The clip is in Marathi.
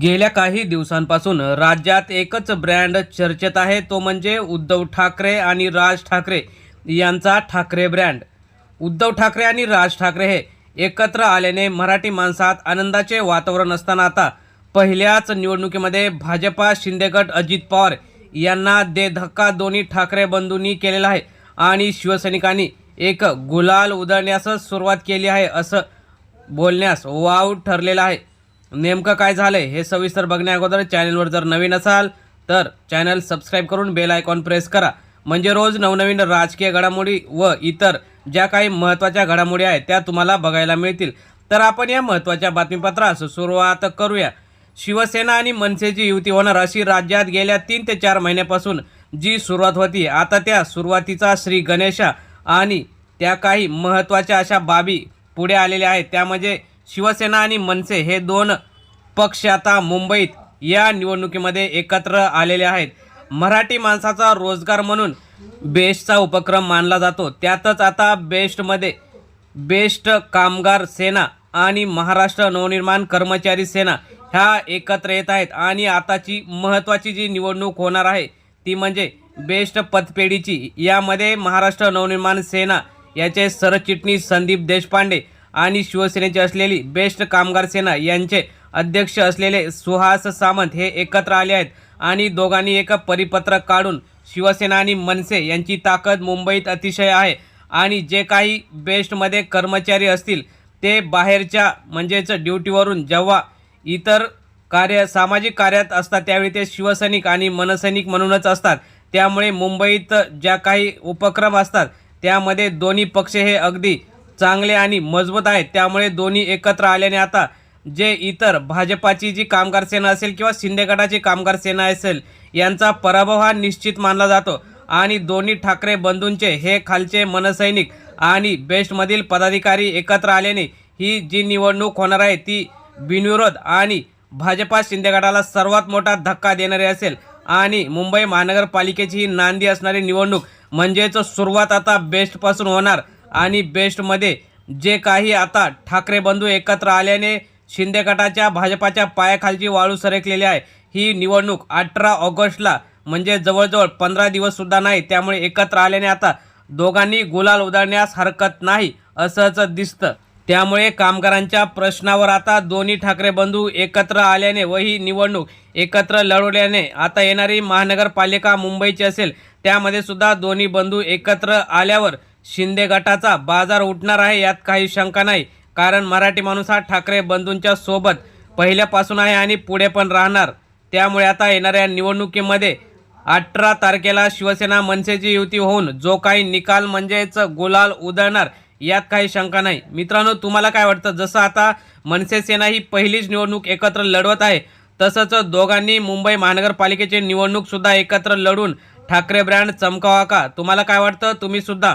गेल्या काही दिवसांपासून राज्यात एकच ब्रँड चर्चेत आहे तो म्हणजे उद्धव ठाकरे आणि राज ठाकरे यांचा ठाकरे ब्रँड. उद्धव ठाकरे आणि राज ठाकरे हे एकत्र आल्याने मराठी माणसात आनंदाचे वातावरण असताना आता पहिल्याच निवडणुकीमध्ये भाजपा शिंदेगट अजित पवार यांना दे धक्का दोन्ही ठाकरे बंधूंनी केलेला आहे आणि शिवसैनिकांनी एक गुलाल उधळण्यास सुरुवात केली आहे असं बोलण्यास वाव ठरलेलं आहे. नेमकं काय झालंय हे सविस्तर बघण्या अगोदर चॅनलवर जर नवीन असाल तर चॅनल सबस्क्राईब करून बेल आयकॉन प्रेस करा. म्हणजे रोज नवनवीन राजकीय घडामोडी व इतर ज्या काही महत्त्वाच्या घडामोडी आहेत त्या तुम्हाला बघायला मिळतील. तर आपण या महत्त्वाच्या बातमीपत्रास सुरुवात करूया. शिवसेना आणि मनसेची युती होणार अशी राज्यात गेल्या तीन ते चार महिन्यापासून जी सुरुवात होती आता त्या सुरुवातीचा श्री गणेशा आणि त्या काही महत्त्वाच्या अशा बाबी पुढे आलेल्या आहेत. त्या म्हणजे शिवसेना आणि मनसे हे दोन पक्ष आता मुंबईत या निवडणुकीमध्ये एकत्र आलेले आहेत. मराठी माणसाचा रोजगार म्हणून बेस्टचा उपक्रम मानला जातो. त्यातच आता बेस्टमध्ये बेस्ट कामगार सेना आणि महाराष्ट्र नवनिर्माण कर्मचारी सेना ह्या एकत्र येत आहेत आणि आताची महत्त्वाची जी निवडणूक होणार आहे ती म्हणजे बेस्ट पतपेढीची यामध्ये महाराष्ट्र नवनिर्माण सेना याचे सरचिटणीस संदीप देशपांडे आणि शिवसेनेची असलेली बेस्ट कामगार सेना यांचे अध्यक्ष असलेले सुहास सामंत हे एकत्र आले आहेत. आणि दोघांनी एक परिपत्रक काढून शिवसेना आणि मनसे यांची ताकद मुंबईत अतिशय आहे. आणि जे काही बेस्टमध्ये कर्मचारी असतील ते बाहेरच्या म्हणजेच ड्युटीवरून जेव्हा इतर कार्य सामाजिक कार्यात असतात त्यावेळी ते शिवसैनिक आणि मनसैनिक म्हणूनच असतात. त्यामुळे मुंबईत ज्या काही उपक्रम असतात त्यामध्ये दोन्ही पक्ष हे अगदी चांगले आणि मजबूत आहेत. त्यामुळे दोन्ही एकत्र आल्याने आता जे इतर भाजपाची जी कामगार सेना असेल किंवा शिंदे गटाची कामगार सेना असेल यांचा पराभव हा निश्चित मानला जातो. आणि दोन्ही ठाकरे बंधूंचे हे खालचे मनसैनिक आणि बेस्टमधील पदाधिकारी एकत्र आल्याने ही जी निवडणूक होणार आहे ती बिनविरोध आणि भाजपा शिंदे गटाला सर्वात मोठा धक्का देणारी असेल. आणि मुंबई महानगरपालिकेची ही नांदी असणारी निवडणूक म्हणजेच सुरुवात आता बेस्टपासून होणार. आणि बेस्टमध्ये जे काही आता ठाकरे बंधू एकत्र आल्याने शिंदे गटाच्या भाजपाच्या पायाखालची वाळू सरकलेली आहे. ही निवडणूक अठरा ऑगस्टला म्हणजे जवळजवळ पंधरा दिवससुद्धा नाही त्यामुळे एकत्र आल्याने आता दोघांनी गुलाल उधळण्यास हरकत नाही असंच दिसतं. त्यामुळे कामगारांच्या प्रश्नावर आता दोन्ही ठाकरे बंधू एकत्र आल्याने व ही निवडणूक एकत्र लढवल्याने आता येणारी महानगरपालिका मुंबईची असेल त्यामध्ये सुद्धा दोन्ही बंधू एकत्र आल्यावर शिंदे गटाचा बाजार उठणार आहे यात काही शंका नाही. कारण मराठी माणूस हा ठाकरे बंधूंच्या सोबत पहिल्यापासून आहे आणि पुढे पण राहणार. त्यामुळे आता येणाऱ्या निवडणुकीमध्ये अठरा तारखेला शिवसेना मनसेची युती होऊन जो काही निकाल म्हणजेच गुलाल उधळणार यात काही शंका नाही. मित्रांनो तुम्हाला काय वाटतं? जसं आता मनसे सेना ही पहिलीच निवडणूक एकत्र लढवत आहे तसंच दोघांनी मुंबई महानगरपालिकेची निवडणूकसुद्धा एकत्र लढून ठाकरे ब्रँड चमकावा का? तुम्हाला काय वाटतं? तुम्हीसुद्धा